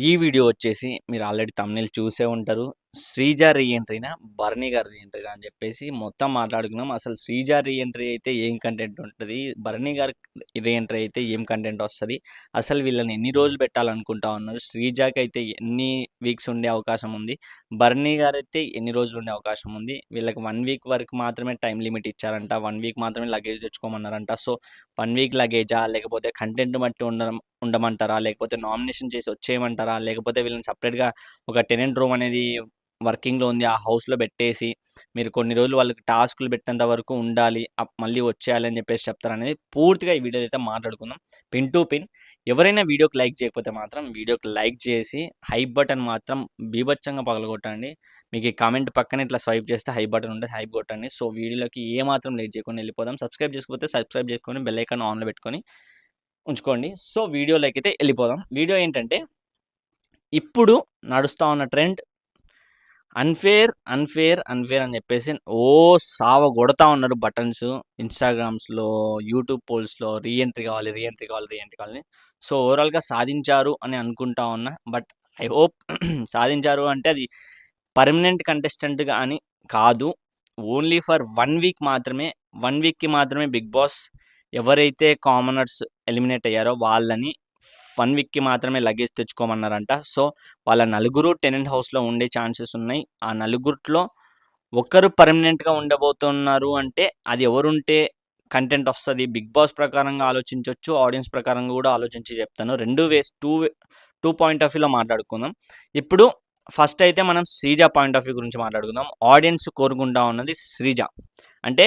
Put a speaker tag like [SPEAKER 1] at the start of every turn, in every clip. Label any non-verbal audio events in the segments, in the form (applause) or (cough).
[SPEAKER 1] ఈ వీడియో వచ్చేసి మీరు ఆల్రెడీ తమిళ చూసే ఉంటారు. శ్రీజ రీఎంట్రీనా? భరణి గారి రీఎంట్రీనా అని చెప్పేసి మొత్తం మాట్లాడుకున్నాం. అసలు శ్రీజ రీఎంట్రీ అయితే ఏం కంటెంట్ ఉంటుంది? భరణి గారి రీఎంట్రీ అయితే ఏం కంటెంట్ వస్తుంది? అసలు వీళ్ళని ఎన్ని రోజులు పెట్టాలనుకుంటా ఉన్నారు? శ్రీజాకి అయితే ఎన్ని వీక్స్ ఉండే అవకాశం ఉంది? భరణి గారు అయితే ఎన్ని రోజులు ఉండే అవకాశం ఉంది? వీళ్ళకి వన్ వీక్ వరకు మాత్రమే టైం లిమిట్ ఇచ్చారంట. వన్ వీక్ మాత్రమే లగేజ్ తెచ్చుకోమన్నారంట. సో వన్ వీక్ లగేజా? లేకపోతే కంటెంట్ బట్టి ఉండడం ఉండమంటారా? లేకపోతే నామినేషన్ చేసి వచ్చేయమంటారా? లేకపోతే వీళ్ళని సపరేట్గా ఒక టెనెంట్ రూమ్ అనేది వర్కింగ్లో ఉంది. ఆ హౌస్లో పెట్టేసి మీరు కొన్ని రోజులు వాళ్ళకి టాస్కులు పెట్టేంత వరకు ఉండాలి. మళ్ళీ వచ్చేయాలి అని చెప్పేసి చెప్తారనేది పూర్తిగా ఈ వీడియోలో అయితే మాట్లాడుకుందాం. Pin to pin. ఎవరైనా వీడియోకి లైక్ చేయకపోతే మాత్రం వీడియోకి లైక్ చేసి హై బటన్ మాత్రం బీభత్సంగా పగలగొట్టండి. మీకు ఈ కామెంట్ పక్కన ఇట్లా స్వైప్ చేస్తే హై బటన్ ఉంటే హై కొట్టండి. సో వీడియోలోకి ఏ మాత్రం లేట్ చేయకుండా వెళ్ళిపోదాం. సబ్స్క్రైబ్ చేసుకోకపోతే సబ్స్క్రైబ్ చేసుకొని బెల్ ఐకాన్ ఆన్లో పెట్టుకొని ఉంచుకోండి. సో వీడియోలోకి అయితే వెళ్ళిపోదాం. వీడియో ఏంటంటే ఇప్పుడు నడుస్తూ ఉన్న ట్రెండ్ అన్ఫేర్ అన్ఫేర్ అన్ఫేర్ అని చెప్పేసి ఓ సావ కొడతా ఉన్నారు బటన్స్ ఇన్స్టాగ్రామ్స్లో యూట్యూబ్ పోల్స్లో రీఎంట్రీ కావాలి రీఎంట్రీ కావాలి రీఎంట్రీ కావాలి సో ఓవరాల్గా సాధించారు అని అనుకుంటా ఉన్నా. బట్ ఐ హోప్ (clears throat) సాధించారు అంటే అది పర్మనెంట్ కంటెస్టెంట్గా అని కాదు. ఓన్లీ ఫర్ వన్ వీక్ మాత్రమే వన్ వీక్కి మాత్రమే బిగ్ బాస్ ఎవరైతే కామనర్స్ ఎలిమినేట్ అయ్యారో వాళ్ళని వన్ వీక్కి మాత్రమే లగేజ్ తెచ్చుకోమన్నారంట. సో వాళ్ళ నలుగురు టెనెంట్ హౌస్లో ఉండే ఛాన్సెస్ ఉన్నాయి. ఆ నలుగురిలో ఒకరు పర్మనెంట్గా ఉండబోతున్నారు అంటే అది ఎవరుంటే కంటెంట్ వస్తుంది. బిగ్ బాస్ ప్రకారంగా ఆలోచించవచ్చు ఆడియన్స్ ప్రకారంగా కూడా ఆలోచించి చెప్తాను. రెండు ways two two point of వ్యూలో మాట్లాడుకుందాం. ఇప్పుడు ఫస్ట్ అయితే మనం శ్రీజ పాయింట్ ఆఫ్ వ్యూ గురించి మాట్లాడుకుందాం. ఆడియన్స్ కోరుకుంటా ఉన్నది శ్రీజ. అంటే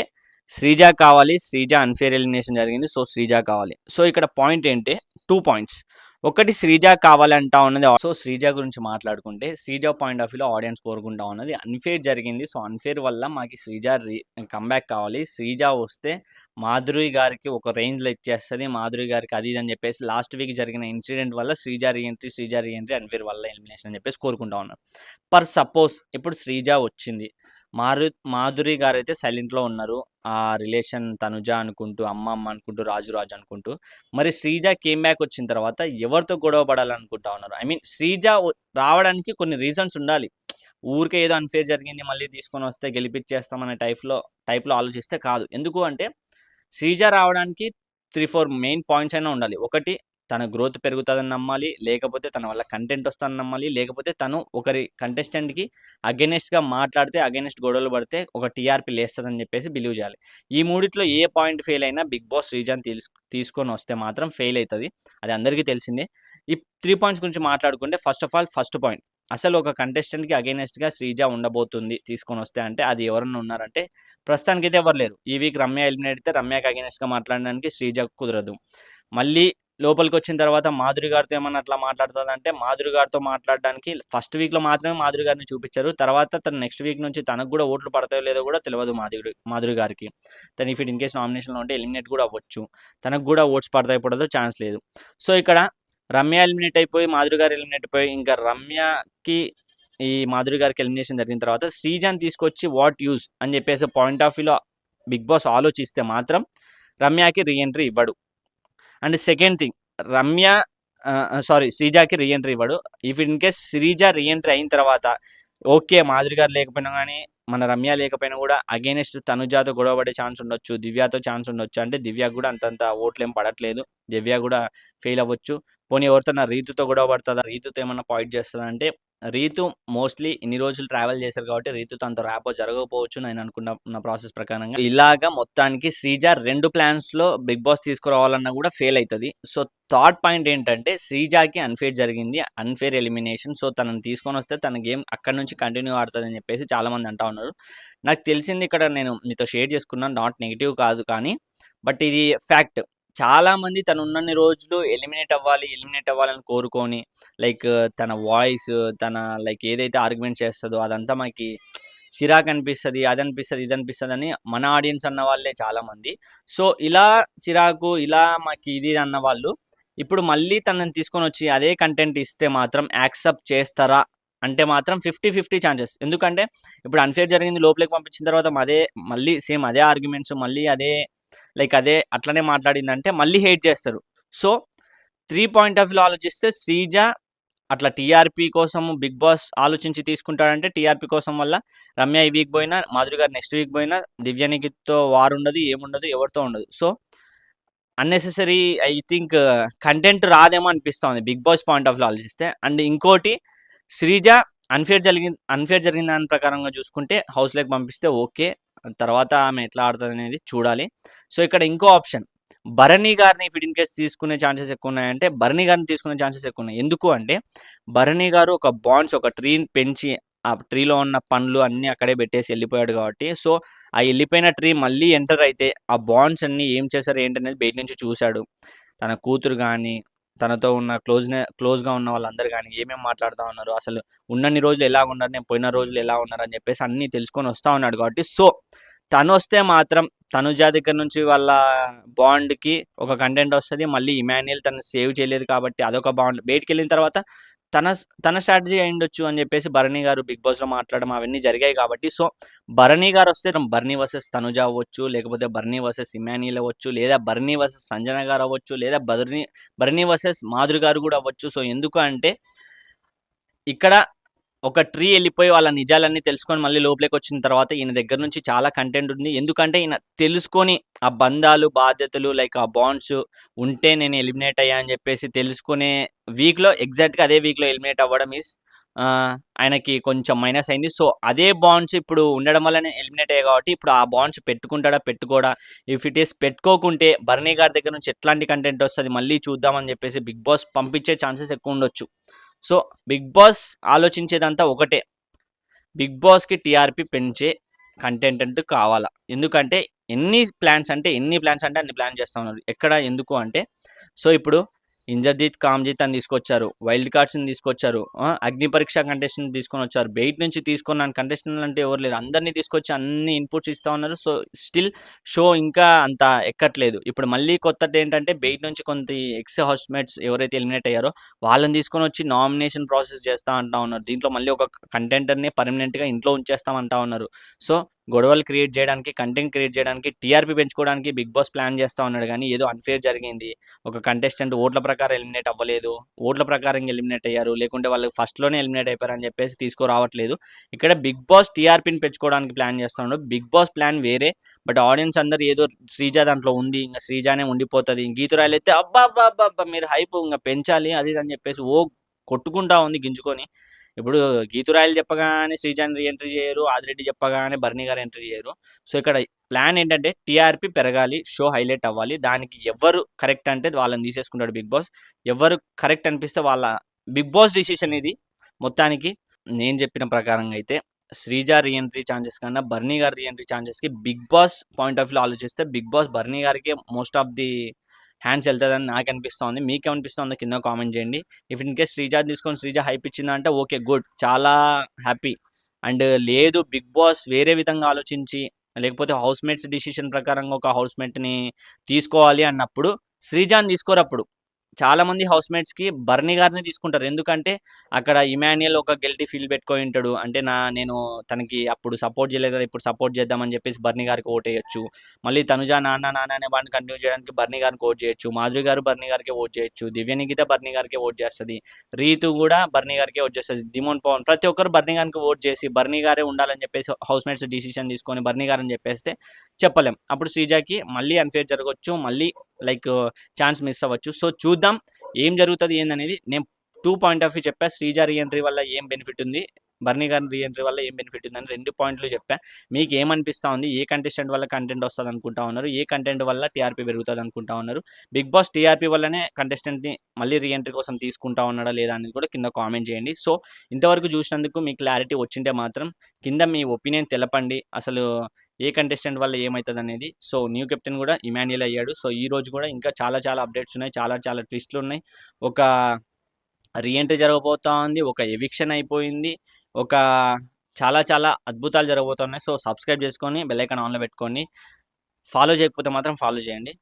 [SPEAKER 1] శ్రీజ కావాలి శ్రీజ అన్ఫేర్ ఎలిమినేషన్ జరిగింది సో శ్రీజ కావాలి. సో ఇక్కడ పాయింట్ ఏంటి టూ పాయింట్స్ ఒకటి శ్రీజ కావాలంటా ఉన్నది. సో శ్రీజ గురించి మాట్లాడుకుంటే శ్రీజ పాయింట్ ఆఫ్ వ్యూలో ఆడియన్స్ కోరుకుంటా ఉన్నది. అన్ఫేర్ జరిగింది. సో అన్ఫేర్ వల్ల మాకు శ్రీజ రీ కంబ్యాక్ కావాలి. శ్రీజ వస్తే మాధురి గారికి ఒక రేంజ్లో ఇచ్చేస్తుంది. మాధురి గారికి అది అని చెప్పేసి లాస్ట్ వీక్ జరిగిన ఇన్సిడెంట్ వల్ల Sreeja reentry Sreeja reentry unfair వల్ల ఎలిమినేషన్ అని చెప్పేసి కోరుకుంటా ఉన్నారు. పర్ సపోజ్ ఇప్పుడు శ్రీజ వచ్చింది. మారు మాధురి గారు అయితే సైలెంట్లో ఉన్నారు. ఆ రిలేషన్ తనుజ అనుకుంటూ అమ్మ అమ్మ అనుకుంటూ రాజు రాజు అనుకుంటూ. మరి శ్రీజ కేమ్ బ్యాక్ వచ్చిన తర్వాత ఎవరితో గొడవ పడాలనుకుంటా ఉన్నారు? ఐ మీన్ శ్రీజ రావడానికి కొన్ని రీజన్స్ ఉండాలి. ఊరికే ఏదో అన్ఫేర్ జరిగింది మళ్ళీ తీసుకొని వస్తే గెలిపించేస్తామనే టైప్లో టైప్లో ఆలోచిస్తే కాదు. ఎందుకు అంటే శ్రీజ రావడానికి త్రీ ఫోర్ మెయిన్ పాయింట్స్ అయినా ఉండాలి. ఒకటి తన గ్రోత్ పెరుగుతుందని నమ్మాలి లేకపోతే తన వల్ల కంటెంట్ వస్తుందని నమ్మాలి లేకపోతే తను ఒకరి కంటెస్టెంట్కి అగెనెస్ట్గా మాట్లాడితే అగెనెస్ట్ గొడవలు పడితే ఒక టీఆర్పీ లేస్తుందని చెప్పేసి బిలీవ్ చేయాలి. ఈ మూడిట్లో ఏ పాయింట్ ఫెయిల్ అయినా బిగ్ బాస్ రీజన్ తీసు తీసుకొని వస్తే మాత్రం ఫెయిల్ అవుతుంది. అది అందరికీ తెలిసిందే. ఈ త్రీ పాయింట్స్ గురించి మాట్లాడుకుంటే first of all first point అసలు ఒక కంటెస్టెంట్కి అగైనెస్ట్గా శ్రీజ ఉండబోతుంది తీసుకొని వస్తే అంటే అది ఎవరన్నా ఉన్నారంటే ప్రస్తుతానికి అయితే ఎవరు లేరు. ఈ వీక్ రమ్య ఎలిమినేట్ అయితే రమ్యకి అగైనెస్ట్గా మాట్లాడడానికి శ్రీజ కుదరదు. మళ్ళీ లోపలికి వచ్చిన తర్వాత మాధురి గారితో ఏమన్నా అట్లా మాట్లాడుతుందంటే మాధురి గారితో మాట్లాడడానికి ఫస్ట్ వీక్లో మాత్రమే మాధురి గారిని చూపించారు. తర్వాత తను నెక్స్ట్ వీక్ నుంచి తనకు కూడా ఓట్లు పడతాయో లేదో కూడా తెలియదు మాధురి మాధురి గారికి. తను ఇఫ్ ఇన్ కేసు నామినేషన్లో ఉంటే ఎలిమినేట్ కూడా అవ్వచ్చు. తనకు కూడా ఓట్స్ పడతాయి పడదో ఛాన్స్ లేదు. సో ఇక్కడ రమ్య ఎలిమినేట్ అయిపోయి మాధురి గారు ఎలిమినేట్ అయిపోయి ఇంకా రమ్యకి ఈ మాధురి గారికి ఎలిమినేషన్ జరిగిన తర్వాత శ్రీజాన్ తీసుకొచ్చి వాట్ యూస్ అని చెప్పేసి పాయింట్ ఆఫ్ వ్యూలో బిగ్ బాస్ ఆలోచిస్తే మాత్రం రమ్యకి రీఎంట్రీ ఇవ్వడు. And second thing Ramya sorry శ్రీజాకి reentry ఇవ్వడు. If in case Sreeja reentry అయిన తర్వాత ఓకే మాధురి గారు లేకపోయినా కానీ మన రమ్య లేకపోయినా కూడా అగేనెస్ట్ తనుజాతో గొడవ పడే ఛాన్స్ ఉండొచ్చు దివ్యతో ఛాన్స్ ఉండొచ్చు. అంటే దివ్య కూడా అంతంత ఓట్లు ఏం పడట్లేదు. దివ్య కూడా ఫెయిల్ అవ్వచ్చు. పోనీ ఎవరితో నా రీతుతో గొడవ పడుతుందా? రీతుతో ఏమన్నా పాయింట్ చేస్తుందా? అంటే రీతు మోస్ట్లీ ఇన్ని రోజులు ట్రావెల్ చేశారు కాబట్టి రీతు తనతో ర్యాపో జరగకపోవచ్చు నేను అనుకున్న నా ప్రాసెస్ ప్రకారంగా. ఇలాగా మొత్తానికి శ్రీజ రెండు ప్లాన్స్లో బిగ్ బాస్ తీసుకురావాలన్నా కూడా ఫెయిల్ అవుతుంది సో థర్డ్ పాయింట్ ఏంటంటే శ్రీజాకి అన్ఫేర్ జరిగింది. అన్ఫేర్ ఎలిమినేషన్ సో తనని తీసుకొని వస్తే తన గేమ్ అక్కడ నుంచి కంటిన్యూ ఆడుతుంది అని చెప్పేసి చాలా మంది అంటా ఉన్నారు. నాకు తెలిసింది ఇక్కడ నేను మీతో షేర్ చేసుకున్నాను నాట్ నెగిటివ్ కాదు కానీ బట్ ఇది ఫ్యాక్ట్ చాలా మంది తను ఉన్నన్ని రోజులు ఎలిమినేట్ అవ్వాలి ఎలిమినేట్ అవ్వాలని కోరుకొని లైక్ తన వాయిస్ తన లైక్ ఏదైతే ఆర్గ్యుమెంట్ చేస్తుందో అదంతా మనకి చిరాకు అనిపిస్తుంది అది అనిపిస్తుంది ఇది అనిపిస్తుంది అని మన ఆడియన్స్ అన్న వాళ్ళే చాలా మంది సో ఇలా చిరాకు ఇలా మాకు ఇది అన్న వాళ్ళు ఇప్పుడు మళ్ళీ తనని తీసుకొని వచ్చి అదే కంటెంట్ ఇస్తే మాత్రం యాక్సెప్ట్ చేస్తారా అంటే మాత్రం ఫిఫ్టీ ఫిఫ్టీ ఛాన్సెస్. ఎందుకంటే ఇప్పుడు అన్ఫేర్ జరిగింది లోపలికి పంపించిన తర్వాత అదే మళ్ళీ సేమ్ అదే ఆర్గ్యుమెంట్స్ మళ్ళీ అదే లైక్ అదే అట్లనే మాట్లాడిందంటే మళ్ళీ హేట్ చేస్తారు. So three point of view ఆలోచిస్తే శ్రీజ అట్లా టీఆర్పీ కోసం బిగ్ బాస్ ఆలోచించి తీసుకుంటాడంటే టీఆర్పీ కోసం వల్ల రమ్య ఈ వీక్ పోయినా మాధురి గారు నెక్స్ట్ వీక్ పోయినా దివ్యానికితో వారు ఉండదు ఏముండదు ఎవరితో ఉండదు. So unnecessary I think content రాదేమో అనిపిస్తుంది Bigg Boss point of view ఆలోచిస్తే. అండ్ ఇంకోటి శ్రీజ అన్ఫేర్ జరిగింది అన్ఫేర్ జరిగిన దాని ప్రకారంగా చూసుకుంటే హౌస్లోకి పంపిస్తే ఓకే. తర్వాత ఆమె ఎట్లా ఆడుతుంది అనేది చూడాలి. సో ఇక్కడ ఇంకో ఆప్షన్. భరణి గారిని ఫిట్ ఇన్ కేస్ తీసుకునే ఛాన్సెస్ ఎక్కువ ఉన్నాయంటే భరణి గారిని తీసుకునే ఛాన్సెస్ ఎక్కువ ఉన్నాయి ఎందుకు అంటే భరణి గారు ఒక బాండ్స్ ఒక ట్రీని పెంచి ఆ ట్రీలో ఉన్న పండ్లు అన్నీ అక్కడే పెట్టేసి వెళ్ళిపోయాడు కాబట్టి సో ఆ వెళ్ళిపోయిన ట్రీ మళ్ళీ ఎంటర్ అయితే ఆ బాండ్స్ అన్ని ఏం చేశారు ఏంటనేది బయట నుంచి చూశాడు. తన కూతురు కానీ తనతో ఉన్న క్లోజ్ క్లోజ్గా ఉన్న వాళ్ళందరూ కానీ ఏమేమి మాట్లాడుతూ ఉన్నారు? అసలు ఉన్నన్ని రోజులు ఎలా ఉన్నారు? నేను పోయిన రోజులు ఎలా ఉన్నారు? అని చెప్పేసి అన్నీ తెలుసుకొని వస్తూ ఉన్నాడు కాబట్టి సో తను వస్తే మాత్రం తనుజా దగ్గర నుంచి వాళ్ళ బాండ్కి ఒక కంటెంట్ వస్తుంది. మళ్ళీ ఇమాన్యుయల్ తను సేవ్ చేయలేదు కాబట్టి అదొక బాండ్. బయటికి వెళ్ళిన తర్వాత తన తన స్ట్రాటజీ అయిండొచ్చు అని చెప్పేసి భరణి గారు బిగ్ బాస్లో మాట్లాడడం అవన్నీ జరిగాయి కాబట్టి సో భరణి గారు వస్తే భరణి వర్సెస్ తనుజ అవ్వచ్చు లేకపోతే భరణి వర్సెస్ ఇమాన్యుయల్ అవ్వచ్చు లేదా భరణి వర్సెస్ సంజన గారు అవ్వచ్చు లేదా భరణి భరణి వర్సెస్ మాధురి గారు కూడా అవ్వచ్చు. సో ఎందుకు అంటే ఇక్కడ ఒక ట్రీ వెళ్ళిపోయి వాళ్ళ నిజాలన్నీ తెలుసుకొని మళ్ళీ లోపలికి వచ్చిన తర్వాత ఈయన దగ్గర నుంచి చాలా కంటెంట్ ఉంది. ఎందుకంటే ఈయన తెలుసుకొని ఆ బంధాలు బాధ్యతలు లైక్ ఆ బాండ్స్ ఉంటే నేను ఎలిమినేట్ అయ్యా అని చెప్పేసి తెలుసుకునే వీక్లో ఎగ్జాక్ట్గా అదే వీక్లో ఎలిమినేట్ అవ్వడం ఈస్ ఆయనకి కొంచెం మైనస్ అయింది. సో అదే బాండ్స్ ఇప్పుడు ఉండడం వల్లనే ఎలిమినేట్ అయ్యాయి కాబట్టి ఇప్పుడు ఆ బాండ్స్ పెట్టుకుంటాడా పెట్టుకోడా? ఇఫ్ ఇట్ ఈస్ పెట్టుకోకుంటే భరణి గారి దగ్గర నుంచి ఎట్లాంటి కంటెంట్ వస్తుంది? మళ్ళీ చూద్దామని చెప్పేసి బిగ్ బాస్ పంపించే ఛాన్సెస్ ఎక్కువ ఉండొచ్చు. సో బిగ్ బాస్ ఆలోచించేదంతా ఒకటే. బిగ్ బాస్కి టీఆర్పీ పెంచే కంటెంట్ అంటూ కావాలా? ఎందుకంటే ఎన్ని ప్లాన్స్ అంటే ఎన్ని ప్లాన్స్ అంటే అన్ని ప్లాన్ చేస్తూ ఉన్నారు. ఎక్కడ ఎందుకు అంటే సో ఇప్పుడు ఇంజర్దీత్ కామ్జీత్ అని తీసుకొచ్చారు. వైల్డ్ కార్డ్స్ని తీసుకొచ్చారు. అగ్ని పరీక్ష కంటెస్టెంట్ తీసుకొని వచ్చారు. బెయిట్ నుంచి తీసుకున్న కంటెస్టెంట్ అంటే ఎవరు లేరు. అందరినీ తీసుకొచ్చి అన్ని ఇన్పుట్స్ ఇస్తూ ఉన్నారు. సో స్టిల్ షో ఇంకా అంత ఎక్కట్లేదు. ఇప్పుడు మళ్ళీ కొత్తది ఏంటంటే బెయిట్ నుంచి కొంత ఎక్స్ హౌస్మేట్స్ ఎవరైతే ఎలిమినేట్ అయ్యారో వాళ్ళని తీసుకొని వచ్చి నామినేషన్ ప్రాసెస్ చేస్తా అంటా ఉన్నారు. దీంట్లో మళ్ళీ ఒక కంటెంటర్ని పర్మనెంట్గా ఇంట్లో ఉంచేస్తామంటా ఉన్నారు. సో గొడవలు క్రియేట్ చేయడానికి కంటెంట్ క్రియేట్ చేయడానికి టీఆర్పీ పెంచుకోవడానికి బిగ్ బాస్ ప్లాన్ చేస్తూ ఉన్నాడు. కానీ ఏదో అన్ఫేర్ జరిగింది. ఒక కంటెస్టెంట్ ఓట్ల ప్రకారం ఎలిమినేట్ అవ్వలేదు. ఓట్ల ప్రకారం ఎలిమినేట్ అయ్యారు. లేకుంటే వాళ్ళు ఫస్ట్లోనే ఎలిమినేట్ అయిపోయారు అని చెప్పేసి తీసుకురావట్లేదు. ఇక్కడ బిగ్ బాస్ టీఆర్పీని పెంచుకోవడానికి ప్లాన్ చేస్తున్నాడు బిగ్ బాస్ ప్లాన్ వేరే. బట్ ఆడియన్స్ అందరు ఏదో శ్రీజ దాంట్లో ఉంది. ఇంకా శ్రీజానే ఉండిపోతుంది. గీతురాయలు అయితే అబ్బా అబ్బా అబ్బా అబ్బా మీరు హైప్ ఇంకా పెంచాలి. అది అని చెప్పేసి ఓ కొట్టుకుంటా ఉంది గింజుకొని. ఇప్పుడు గీతురాయలు చెప్పగానే శ్రీజాన్ రీఎంట్రీ చేయరు ఆదిరెడ్డి చెప్పగానే బర్నీ గారు ఎంట్రీ చేయరు. సో ఇక్కడ ప్లాన్ ఏంటంటే టీఆర్పీ పెరగాలి షో హైలైట్ అవ్వాలి. దానికి ఎవరు కరెక్ట్ అంటే వాళ్ళని తీసేసుకుంటాడు బిగ్ బాస్. ఎవరు కరెక్ట్ అనిపిస్తే వాళ్ళ బిగ్ బాస్ డిసిషన్ ఇది. మొత్తానికి నేను చెప్పిన ప్రకారంగా అయితే శ్రీజ రీఎంట్రీ ఛాన్సెస్ కన్నా బర్నీ గారి reentry ఛాన్సెస్కి Bigg Boss point of view ఆలోచిస్తే బిగ్ బాస్ బర్నీ గారికి మోస్ట్ ఆఫ్ ది హ్యాండ్స్ వెళ్తుందని నాకు అనిపిస్తోంది మీకు ఏమనిపిస్తుందో కింద కామెంట్ చేయండి. ఇఫ్ ఇన్ కేస్ శ్రీజ తీసుకొని శ్రీజ హైప్ ఇచ్చిందంటే ఓకే గుడ్. చాలా హ్యాపీ. అండ్ లేదు బిగ్ బాస్ వేరే విధంగా ఆలోచించి లేకపోతే హౌస్ మేట్స్ డిసిషన్ ప్రకారంగా ఒక హౌస్ మేట్ని తీసుకోవాలి అన్నప్పుడు శ్రీజాన్ తీసుకోరప్పుడు. చాలా మంది హౌస్కి బర్నీ గారిని తీసుకుంటారు. ఎందుకంటే అక్కడ ఇమాన్యుయల్ ఒక గెల్టీ ఫీల్ పెట్టుకొని ఉంటాడు. అంటే నా నేను తనకి అప్పుడు సపోర్ట్ చేయలేదు కదా ఇప్పుడు సపోర్ట్ చేద్దామని చెప్పేసి బర్నీ గారికి ఓట్ వేయచ్చు. మళ్ళీ తనుజా నాన్న నాన్న అనే వాడిని కంటిన్యూ చేయడానికి బర్నీ గారికి ఓట్ చేయొచ్చు. మాధురి గారు బర్నీ గారికి ఓట్ చేయొచ్చు. దివ్య నిగిత బర్నీ గారికి ఓట్ చేస్తుంది. రీతు కూడా బర్నీ గారికి ఓట్ చేస్తుంది. దిమోన్ పవన్ ప్రతి ఒక్కరు బర్నీ గారికి ఓట్ చేసి బర్నీ గారే ఉండాలని చెప్పేసి హౌస్మేట్స్ డిసిషన్ తీసుకొని బర్నీ గారని చెప్పేస్తే చెప్పలేం. అప్పుడు శ్రీజాకి మళ్ళీ అన్ఫేర్ జరగవచ్చు మళ్ళీ లైక్ ఛాన్స్ మిస్ అవ్వచ్చు. సో చూద్దాం ఏం జరుగుతుంది ఏందనేది నేను టూ పాయింట్ ఆఫ్ వ్యూ చెప్పా. శ్రీజ రీఎంట్రీ వల్ల ఏం బెనిఫిట్ ఉంది? బర్నీ గారి రీఎంట్రీ వల్ల ఏం బెనిఫిట్ ఉందని రెండు పాయింట్లు చెప్పా. మీకు ఏమనిపిస్తా ఉంది? ఏ కంటెస్టెంట్ వల్ల కంటెంట్ వస్తుంది అనుకుంటా ఉన్నారు? ఏ కంటెంట్ వల్ల టీఆర్పీ పెరుగుతుంది అనుకుంటా ఉన్నారు? బిగ్ బాస్ టీఆర్పీ వల్లనే కంటెస్టెంట్ని మళ్ళీ రీఎంట్రీ కోసం తీసుకుంటా ఉన్నాడా లేదా అనేది కూడా కింద కామెంట్ చేయండి. సో ఇంతవరకు చూసినందుకు మీ క్లారిటీ వచ్చింటే మాత్రం కింద మీ ఒపీనియన్ తెలపండి. అసలు ఏ కంటెస్టెంట్ వల్ల ఏమవుతుంది అనేది? సో న్యూ కెప్టెన్ కూడా ఇమాన్యుయల్ అయ్యాడు. సో ఈ రోజు కూడా ఇంకా చాలా చాలా అప్డేట్స్ ఉన్నాయి. చాలా చాలా ట్విస్ట్లు ఉన్నాయి. ఒక రీఎంట్రీ జరగబోతా ఉంది ఒక ఎవిక్షన్ అయిపోయింది ఒక చాలా చాలా అద్భుతాలు జరగబోతున్నాయి. సో సబ్స్క్రైబ్ చేసుకొని బెల్ ఐకాన్ ఆన్లో పెట్టుకోండి ఫాలో చేయకపోతే మాత్రం ఫాలో చేయండి.